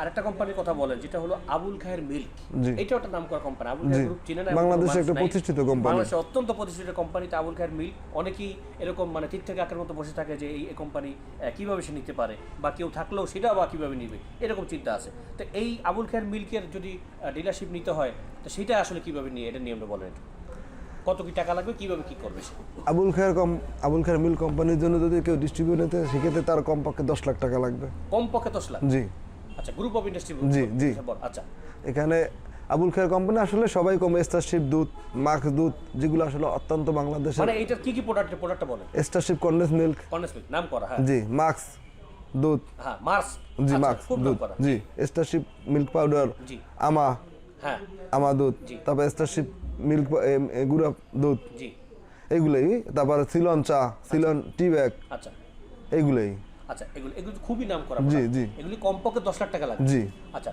আরেকটা কোম্পানির কথা বলেন যেটা হলো আবুল খায়ের মিল্ক। একটা নাম করা কোম্পানি আবুল খায়ের গ্রুপ চিনে না বাংলাদেশে একটা প্রতিষ্ঠিত কোম্পানি। বাংলাদেশে অত্যন্ত প্রতিষ্ঠিত কোম্পানিতে আবুল খায়ের মিল্ক। অনেকেই এরকম মানে ঠিক থেকে আঁকের মতো বসে থাকে যে এই কোম্পানি কীভাবে সে নিতে পারে বা কেউ থাকলেও সেটাও বা কীভাবে নিবে? এরকম চিন্তা আছে। তো এই আবুল খায়ের মিল্কের যদি ডিলারশিপ নিতে হয় তো সেটা আসলে কীভাবে নিয়ে এটা নিয়মটা বলেন কত কি টাকা লাগবে কীভাবে কি করবে আবুল খায়ের কম আবুল খায়ের মিল কোম্পানির জন্য যদি কেউ ডিস্ট্রিবিউট নিতে সেক্ষেত্রে তার কমপক্ষে দশ লাখ টাকা লাগবে। কমপক্ষে দশ লাখ? জি। আচ্ছা গ্রুপ অফ ইন্ডাস্ট্রি জি, জি। আচ্ছা এখানে আবুল খায়ের কোম্পানি আসলে সবাই কম স্টারশিপ দুধ মাক্স দুধ যেগুলো আসলে অত্যন্ত বাংলাদেশের মানে এইটার কি কি প্রোডাক্ট প্রোডাক্টটা বলেন? Starship condense milk condense milk নাম করা হ্যাঁ। জি মাক্স দুধ। হ্যাঁ মার্স জি আচ্ছা, মাক্স দুধ। জি স্টারশিপ মিল্ক পাউডার জি। আমা হ্যাঁ। আমা দুধ। তারপর স্টারশিপ মিল্ক গুঁড়া দুধ। জি। এইগুলোই তারপর সিলন চা সিলন টি ব্যাগ আচ্ছা। এইগুলোই আচ্ছা এগুলো এগুলো খুবই নাম করা জি, জি। এগুলি কমপক্ষে দশ লাখ টাকা লাগবে। জি। আচ্ছা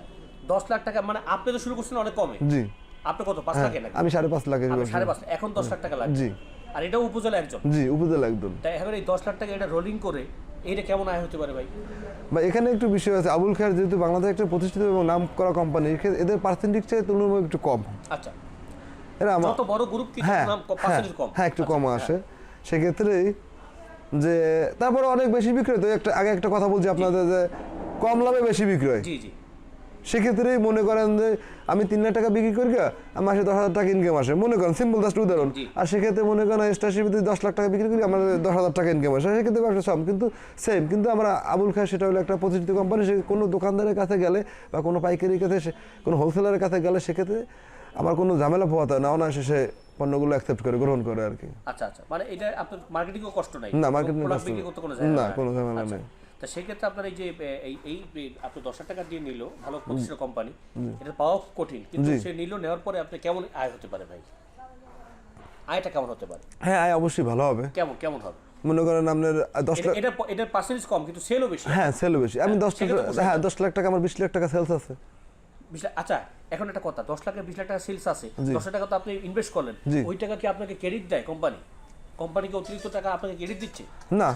দশ লাখ টাকা মানে আপনি তো শুরু করছেন অনেক কমে। জি। আপনি কত পাঁচ হ্যাঁ লাখে নাকি? আমি সাড়ে পাঁচ ব্যবসা সাড়ে পাঁচ লাখ, এখন দশ লাখ টাকা লাগবে। জি। আর এটাও উপজেলা একজন। জি উপজেলা একদম। তাই এখন এই দশ লাখ টাকা এটা রোলিং করে এইটা কেমন আয় হতে পারে ভাই? বা এখানে একটু বিষয় আছে আবুল খায়ের যেহেতু বাংলাদেশ একটা প্রতিষ্ঠিত এবং নাম করা কোম্পানি এদের পার্সেন্টেজ চেয়ে তুলনামূলক একটু কম। আচ্ছা। এরা আমার যত বড় গ্রুপ কিন্তু হ্যাঁ নাম হ্যাঁ পার্সেন্টেজ কম। হ্যাঁ একটু আচ্ছা, কম হ্যাঁ। আসে। সেক্ষেত্রেই যে তারপরে অনেক বেশি বিক্রয় তো একটা আগে একটা কথা বলছি আপনাদের যে কম লাভে বেশি বিক্রয়। সেক্ষেত্রেই মনে করেন যে আমি তিন লাখ টাকা বিক্রি করি মাসে দশ হাজার টাকা ইনকাম আসে। মনে করেন সিম্পল জাস্ট উদাহরণ। আর সেক্ষেত্রে মনে করেন স্টারশিপ যদি দশ লাখ টাকা বিক্রি করি আমার দশ হাজার টাকা ইনকাম আসে। সেক্ষেত্রে ব্যবসা সব কিন্তু সেম কিন্তু আমরা আবুল খায় সেটা হলো একটা প্রতিষ্ঠিত কোম্পানি সে কোনো দোকানদারের কাছে গেলে বা কোনো পাইকারির কাছে কোনো হোলসেলারের কাছে গেলে সেক্ষেত্রে আমার কোনো ঝামেলা পোহাতে হয় না অনায়াসে সে পণ্যগুলো অ্যাকসেপ্ট করে গ্রহণ করে আর কি। আচ্ছা আচ্ছা মানে এটা আপনার মার্কেটিংও কষ্ট নাই? না, marketing এ প্রোডাক্ট কষ্ট নেই। কোনো না, ঝামেলা নাই। কোনো ঝামেলা আচ্ছা। নেই। তা সেক্ষেত্রে আপনার এই যে এই এই আপনি দশ টাকা দিয়ে নিল ভালো প্রতিষ্ঠিত কোম্পানি এটা পাওয়া কঠিন কিন্তু সে নিল নেওয়ার পরে আপনি কেমন আয় হতে পারে ভাই? আয়টা কেমন হতে পারে? হ্যাঁ আয় অবশ্যই ভালো হবে। কেমন কেমন হবে? মনে করেন আপনার দশ এটা লাখ এটা এটার পার্সেন্টেজ কম কিন্তু সেলও বেশি হ্যাঁ সেলও বেশি। আমি দশ লাখ হ্যাঁ দশ লাখ টাকা আমার বিশ লাখ টাকা সেলস আছে। আচ্ছা এখন একটা কথা দশ লাখের বিশ লাখ টাকা সেলস আছে দশ টাকা তো আপনি ইনভেস্ট করলেন। ওই টাকা কি আপনাকে ক্রেডিট দেয় কোম্পানি কোম্পানিকে অতিরিক্ত টাকা আপনাকে ক্রেডিট দিচ্ছে? না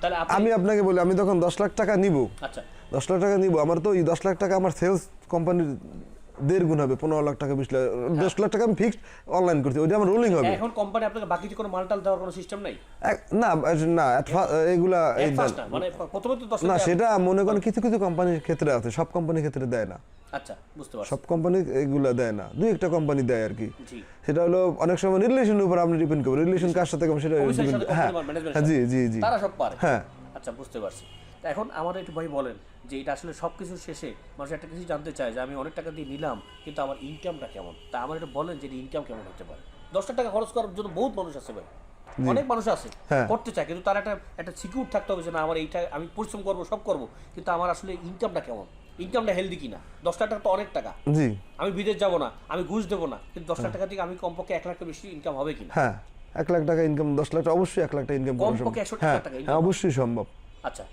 তাহলে আমি আপনাকে বলি আমি তখন দশ লাখ টাকা নিব। আচ্ছা। দশ লাখ টাকা নিব আমার তো এই দশ লাখ টাকা আমার সেলস কোম্পানির দেড় গুণ হবে পনেরো লাখ টাকা বিশ লাখ দশ লাখ টাকা আমি ফিক্সড অনলাইন করছি ওইটা আমার রোলিং হবে। এখন কোম্পানি আপনাকে বাকি কোনো মালটাল দেওয়ার কোনো সিস্টেম নাই? না না এগুলা না, মানে সেটা মনে করেন কিছু কিছু কোম্পানির ক্ষেত্রে আছে সব কোম্পানির ক্ষেত্রে দেয় না। আচ্ছা বুঝতে পারছি। সব কোম্পানি এগুলা দেয় না দুই একটা কোম্পানি দেয় আর কি। সেটা হলো অনেক সময় রিলেশনের উপর আপনি ডিপেন্ড করবেন রিলেশন কার সাথে কেমন সেটা হ্যাঁ হ্যাঁ, জি জি জি। তারা সব পারে। হ্যাঁ। আচ্ছা বুঝতে পারছি। এখন আমার একটু ভাই বলেন যে এটা আসলে সব কিছু শেষে মানুষ একটা কিছু জানতে চায় যে আমি অনেক টাকা দিয়ে নিলাম কিন্তু আমার ইনকামটা কেমন? তা আমার একটু বলেন যে ইনকাম কেমন হতে পারে। দশ লাখ টাকা খরচ করার জন্য বহুত মানুষ আছে ভাই। অনেক মানুষ আছে হ্যাঁ। করতে চায় কিন্তু তার একটা একটা সিকিউর থাকতে হবে যে না আমার এইটা আমি পরিশ্রম করব সব করব কিন্তু আমার আসলে ইনকামটা কেমন? ইনকামটা হেলদি কিনা? দশ টাকা তো অনেক টাকা। জি। আমি বিদেশ যাব না আমি ঘুষ দেবো না কিন্তু দশ লাখ টাকা থেকে আমি কমপক্ষে এক লাখ বেশি ইনকাম হবে কিনা? হ্যাঁ এক লাখ টাকা ইনকাম দশ লাখ অবশ্যই এক লাখ টাকা ইনকাম করা কমপক্ষে সম্ভব। 100 হ্যাঁ টাকা হ্যাঁ অবশ্যই সম্ভব। আচ্ছা।